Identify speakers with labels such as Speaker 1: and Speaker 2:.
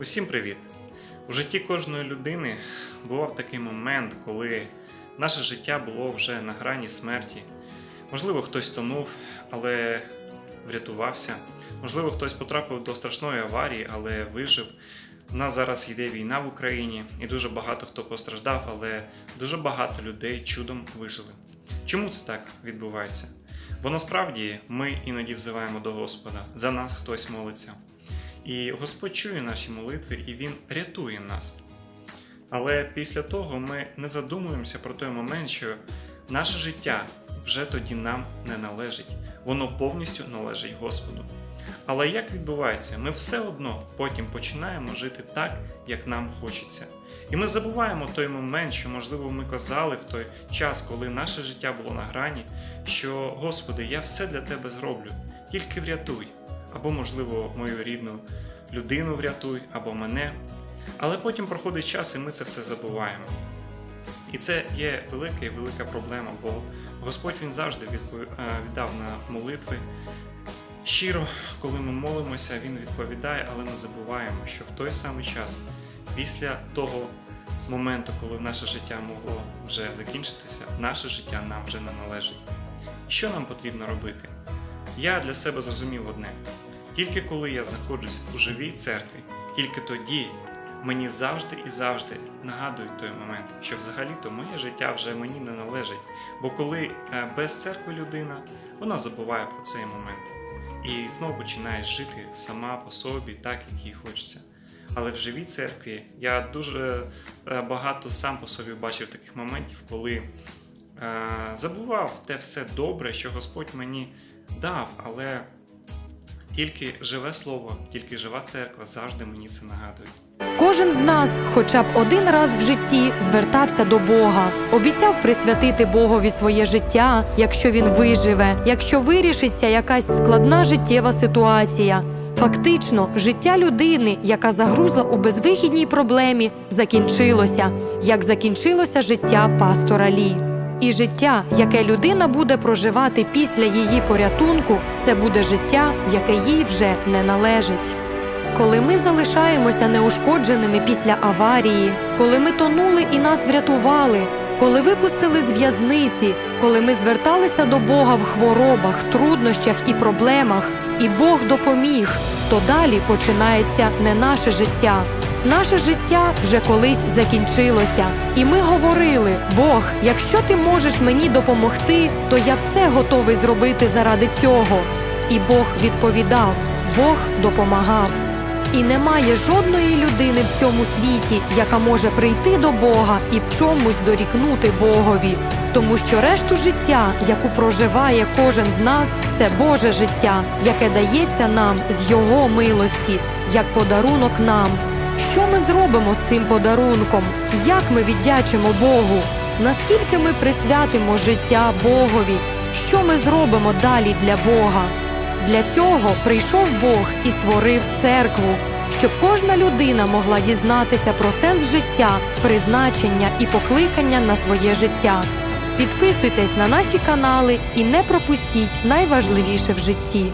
Speaker 1: Усім привіт! У житті кожної людини бував такий момент, коли наше життя було вже на грані смерті. Можливо, хтось тонув, але врятувався. Можливо, хтось потрапив до страшної аварії, але вижив. У нас зараз йде війна в Україні, і дуже багато хто постраждав, але дуже багато людей чудом вижили. Чому це так відбувається? Бо насправді ми іноді взиваємо до Господа, за нас хтось молиться. І Господь чує наші молитви, і Він рятує нас. Але після того ми не задумуємося про той момент, що наше життя вже тоді нам не належить, воно повністю належить Господу. Але як відбувається, ми все одно потім починаємо жити так, як нам хочеться. І ми забуваємо той момент, що, можливо, ми казали в той час, коли наше життя було на грані, що Господи, я все для Тебе зроблю, тільки врятуй, або, можливо, мою рідну людину врятуй, або мене. Але потім проходить час, і ми це все забуваємо. І це є велика і велика проблема, бо Господь Він завжди е, віддав на молитви. Щиро, коли ми молимося, Він відповідає, але ми забуваємо, що в той самий час, після того моменту, коли наше життя могло вже закінчитися, наше життя нам вже не належить. Що нам потрібно робити? Я для себе зрозумів одне: тільки коли я знаходжусь у живій церкві, тільки тоді мені завжди і завжди нагадують той момент, що взагалі-то моє життя вже мені не належить. Бо коли е, без церкви людина, вона забуває про цей момент і знову починає жити сама по собі, так як їй хочеться. Але в живій церкві я дуже е, багато сам по собі бачив таких моментів, коли е, забував те все добре, що Господь мені дав, але тільки живе слово, тільки жива церква завжди мені це нагадує.
Speaker 2: Кожен з нас, хоча б один раз в житті, звертався до Бога, обіцяв присвятити Богові своє життя, якщо він виживе, якщо вирішиться якась складна життєва ситуація. Фактично, життя людини, яка загрузла у безвихідній проблемі, закінчилося, як закінчилося життя пастора Лі. І життя, яке людина буде проживати після її порятунку, це буде життя, яке їй вже не належить. Коли ми залишаємося неушкодженими після аварії, коли ми тонули і нас врятували, коли випустили з в'язниці, коли ми зверталися до Бога в хворобах, труднощах і проблемах, і Бог допоміг, то далі починається не наше життя. Наше життя вже колись закінчилося, і ми говорили: Бог, якщо ти можеш мені допомогти, то я все готовий зробити заради цього. І Бог відповідав, Бог допомагав. І немає жодної людини в цьому світі, яка може прийти до Бога і в чомусь дорікнути Богові. Тому що решту життя, яку проживає кожен з нас, це Боже життя, яке дається нам з Його милості, як подарунок нам. Що ми зробимо з цим подарунком? Як ми віддячимо Богу? Наскільки ми присвятимо життя Богові? Що ми зробимо далі для Бога? Для цього прийшов Бог і створив церкву, щоб кожна людина могла дізнатися про сенс життя, призначення і покликання на своє життя. Підписуйтесь на наші канали і не пропустіть найважливіше в житті.